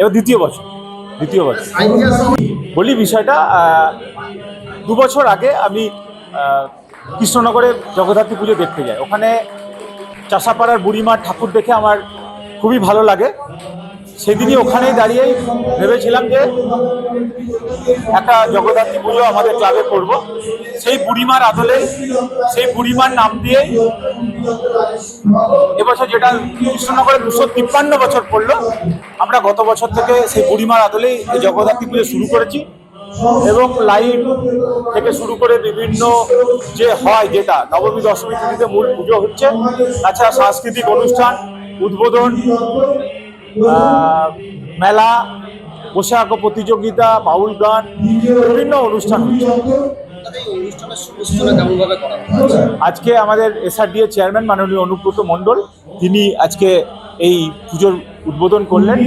এবার দ্বিতীয় বছর দ্বিতীয় বছর। বলি বিষয়টা দু বছর আগে আমি কৃষ্ণনগরে জগদ্ধাত্রী পুজো দেখতে যাই। ওখানে চাষাপাড়ার বুড়িমার ঠাকুর দেখে আমার খুবই ভালো লাগে। সেদিনই ওখানেই দাঁড়িয়েই ভেবেছিলাম যে একটা জগদ্ধাত্রী পুজো আমাদের ক্লাবে করব। সেই বুড়িমার আদলে, সেই বুড়িমার নাম দিয়েই এবছর যেটা কৃষ্ণনগরে দুশো তিপ্পান্ন বছর পড়ল, আমরা গত বছর থেকে সেই বুড়িমার আদলেই এই জগদ্ধাত্রী পুজো শুরু করেছি এবং লাইট থেকে শুরু করে বিভিন্ন যে হয় যেটা, নবমী, দশমী তিথিতে মূল পুজো হচ্ছে। তাছাড়া সাংস্কৃতিক অনুষ্ঠান, উদ্বোধন মেলা পোশাক আঁকো প্রতিযোগিতা বাউল গান বিভিন্ন অনুষ্ঠান হচ্ছে। আজকে আমাদের এসআরডিএ চেয়ারম্যান মাননীয় অনুব্রত মণ্ডল তিনি আজকে এই পুজোর উদ্বোধন করলেন।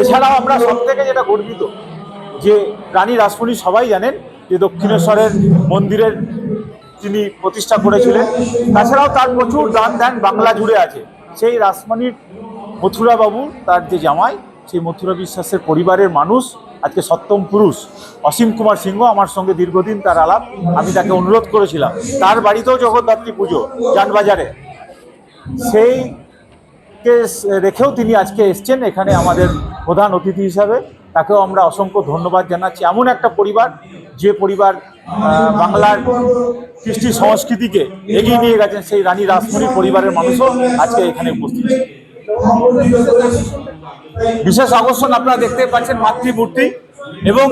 এছাড়াও আমরা সব থেকে যেটা গর্বিত যে রানী রাসমণি সবাই জানেন যে দক্ষিণেশ্বরের মন্দিরের তিনি প্রতিষ্ঠা করেছিলেন। তাছাড়াও তার প্রচুর দান ধ্যান বাংলা জুড়ে আছে। সেই রাসমণির মথুরা বাবু তার যে জামাই, সেই মথুরা বিশ্বাসের পরিবারের মানুষ, আজকে সপ্তম পুরুষ। অসীম কুমার সিংহ আমার সঙ্গে দীর্ঘদিন তার আলাপ, আমি তাকে অনুরোধ করেছিলাম। তার বাড়িতেও জগদ্ধাত্রী পুজো, যানবাজারে। সেই কে রেখেও তিনি আজকে এসছেন এখানে আমাদের প্রধান অতিথি হিসাবে। তাকেও আমরা অসংখ্য ধন্যবাদ জানাচ্ছি। এমন একটা পরিবার, যে পরিবার বাংলার কৃষ্টি সংস্কৃতিকে এগিয়ে নিয়ে গেছেন সেই রানী রাসমণির পরিবারের মানুষও আজকে এখানে উপস্থিত। বিশেষ আকর্ষণ আপনারা দেখতে পাচ্ছেন মাতৃমূর্তি এবং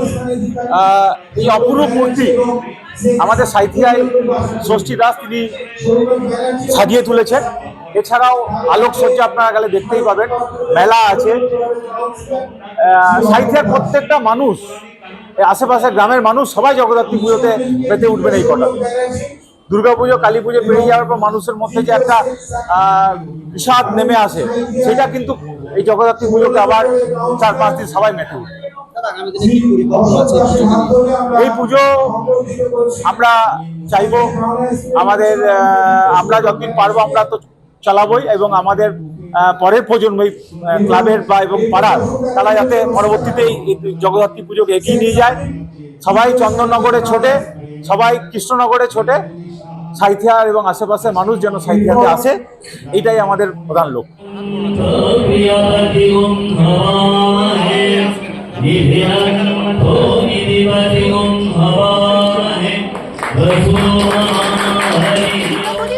এই অপূর্ব মূর্তি আমাদের সাইথিয়ায় ষষ্ঠী দাস তিনি সাজিয়ে তুলেছেন। এছাড়াও আলোকসজ্জা আপনারা গেলে দেখতেই পাবেন, মেলা আছে। সাইথিয়ার প্রত্যেকটা মানুষ আশেপাশের গ্রামের মানুষ সবাই জগদ্ধাত্রী পুজোতে পেতে উঠবেন এই কটা। দুর্গা পুজো কালী পুজো পেরিয়ে যাওয়ার পর মানুষের মধ্যে যে একটা বিষাদ নেমে আসে সেটা কিন্তু এই জগদ্ধাত্রী পুজোকে আবার চার পাঁচ দিন সবাই আছে এই পুজো আমরা চাইব আমাদের আমরা যতদিন পারব আমরা তো চালাবোই এবং আমাদের পরের প্রজন্ম এই ক্লাবের বা এবং পাড়ার তারা যাতে পরবর্তীতে এই এই জগদ্ধাত্রী পুজোকে এগিয়ে নিয়ে যায়। সবাই চন্দননগরে ছোটে সবাই কৃষ্ণনগরে ছোটে সাইথিয়ার এবং আশেপাশের মানুষ যেন সাইথিয়াতে আসে এটাই আমাদের প্রধান লক্ষ্য